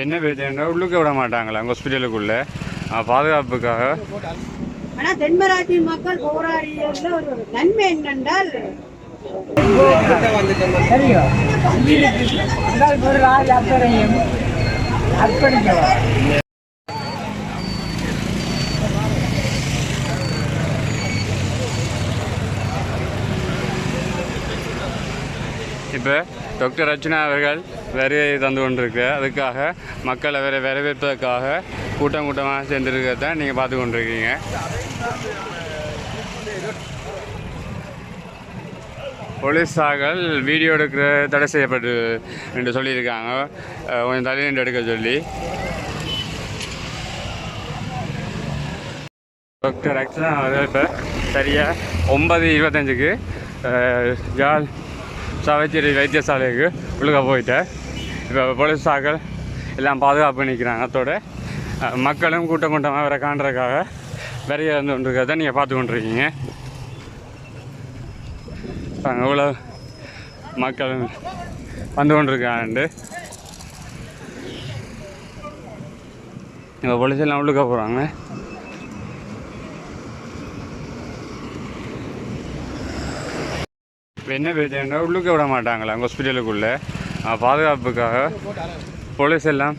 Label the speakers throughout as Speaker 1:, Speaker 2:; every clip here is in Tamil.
Speaker 1: என்ன பிரச்சனை உள்ளுக்க விட மாட்டாங்களா ஹாஸ்பிட்டலுக்குள்ளே பாதுகாப்புக்காக.
Speaker 2: ஆனா தென்மராட்சி மக்கள் போராடியதுல ஒரு நன்மை என்னென்றால்
Speaker 3: சரியோ உங்கள் பொருளால் அக்கறையும் அர்ப்பணிக்கவா?
Speaker 1: இப்போ டாக்டர் ரச்சனா அவர்கள் வருகை தந்து கொண்டிருக்கு அதுக்காக மக்களை அவரை வரவேற்பதற்காக கூட்டம் கூட்டமாக சேர்ந்துருக்கிறத நீங்கள் பார்த்து கொண்டிருக்கீங்க. போலீஸார்கள் வீடியோ எடுக்கிற தடை செய்யப்பட்டு என்று சொல்லியிருக்காங்க. கொஞ்சம் தள்ளி நின்று எடுக்க சொல்லி. டாக்டர் ஆக்சுவலாக அவர்கள் இப்போ சரியாக ஒன்பது இருபத்தஞ்சுக்கு ஜால் சவைச்சேரி வைத்தியசாலைக்கு உள்ளுக்க போயிட்டேன். இப்போ போலீஸாக்கள் எல்லாம் பாதுகாப்பு நிற்கிறாங்க அத்தோடு. மக்களும் கூட்டம் கூட்டமாக வர காண்றதுக்காக வரைய வந்து கொண்டிருக்கிறத நீங்கள் பார்த்து கொண்டிருக்கீங்க. அங்கே இவ்வளோ மக்கள் வந்து கொண்டிருக்காண்டு இப்போ போலீஸ் எல்லாம் உள்ளுக்க போகிறாங்க இப்போ என்ன பிரச்சனைனா உள்ளுக்க விட மாட்டாங்களா ஹாஸ்பிட்டலுக்குள்ளே பாதுகாப்புக்காக போலீஸ் எல்லாம்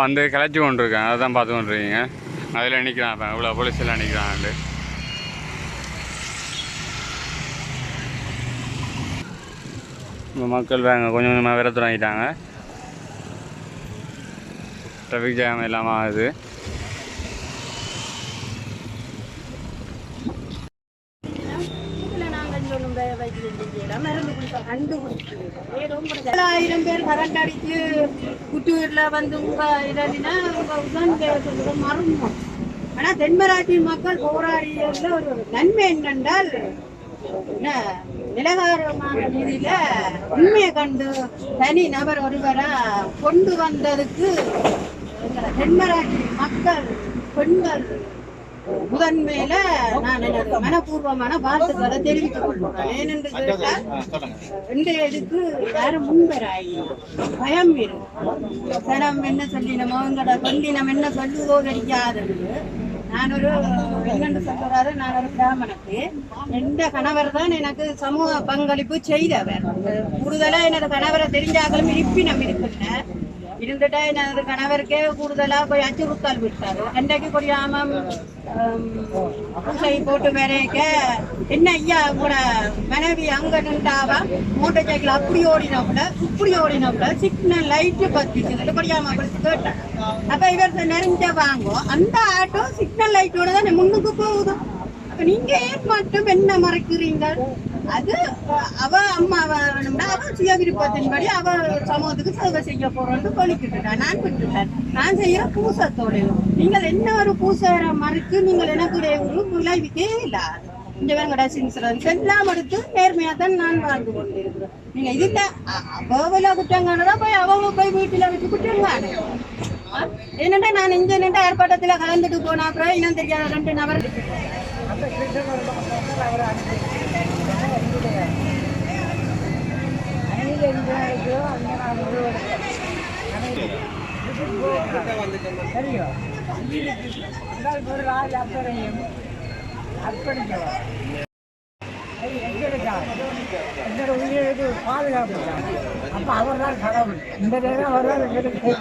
Speaker 1: வந்து கிளச்சி கொண்டிருக்காங்க அதை தான் பார்த்து கொண்டிருக்கீங்க. அதில் நிற்கிறான் இவ்வளோ போலீஸ் எல்லாம் நிற்கிறாங்க மக்கள் வேங்க கொஞ்சம் கொஞ்சமாக விர தொடங்கிட்டாங்க ட்ராஃபிக் ஜாம் இல்லாமல் ஆகுது.
Speaker 2: ஆயிரம் பேர் கரண்ட் அடிச்சு வந்து உங்க இதனா உங்க உதான் ஆனா தென்மராட்சி மக்கள் போராடியதுல ஒரு நன்மை என்னென்றால் என்ன நிலகாரமான நிதியில உண்மையை கண்டு தனி நபர் ஒருவரா கொண்டு வந்ததுக்கு தென்மராட்சி மக்கள் பெண்கள் முதன்மையில நான் எனது மனப்பூர்வமான வாழ்த்துக்களை தெரிவித்துக் கொள்கிறேன். ஏனென்று கேட்டால் இன்றைய இதுக்கு யாரும் முன்வராய் பயம் இருக்கு சனம் என்ன சொல்லினமோ எங்களோட சொல்லினம் என்ன சொல்லுவோ கிடைக்காதது நான் ஒரு என்னென்று சொல்றாரு நான் ஒரு பிராமணத்து. எந்த கணவர் தான் எனக்கு சமூக பங்களிப்பு செய்தவர். கூடுதலா எனது கணவரை தெரிஞ்சாக்களும் இருப்பினம் இருக்குல்ல இருந்துட்டா எனது கணவருக்கே கூடுதலா போய் அச்சுறுத்தல் விட்டாரு அன்றைக்கு கொடியாமம் பூசை போட்டு வரைக்க என்ன ஐயா உங்களோட மனைவி அங்கே நின்றாவா மோட்டர் சைக்கிள் அப்படி ஓடினவுல இப்படி ஓடினவுல சிக்னல் லைட்டு பத்திச்சு கொடியாம அப்படி கேட்டேன் அப்ப இவர் நெருஞ்ச வாங்கோ அந்த ஆட்டோ சிக்னல் லைட்டோட தான் முன்னுக்கு போகுது அப்போ நீங்க ஏன் மட்டும் என்ன மறைக்கிறீங்க அது அவ அம்மா வேணும்னா அவ சுய விருப்பத்தின்படி அவ சமூகத்துக்கு சேவை செய்ய போறோம்னு சொல்லிக்கிட்டுட்டா நான் விட்டுட்டேன் நான் செய்யற பூசத்தோட நீங்கள் என்ன ஒரு பூச மறுத்து நீங்கள் எனக்கு ஒரு விளைவிக்கே இல்லை. இந்த வேங்கட இன்சூரன்ஸ் எல்லாம் எடுத்து நேர்மையா தான் நான் வாழ்ந்து கொண்டிருக்கிறேன். நீங்க இதுல அவ்வளவு குற்றங்கானதா போய் அவங்க போய் வீட்டுல வச்சு குற்றங்கான என்னண்டா நான் இங்க நின்று ஏற்பாட்டத்துல கலந்துட்டு போனா அப்புறம் இன்னும் தெரியாத ரெண்டு நபர்
Speaker 3: சரியோ பொருளால் அக்கறையும் அர்ப்பணிக்கவா அது உயிருக்கு பாதுகாப்பு அப்போ அவர் தான் கடவுள். இந்த நேரம் அவர் தான் எங்களுக்கு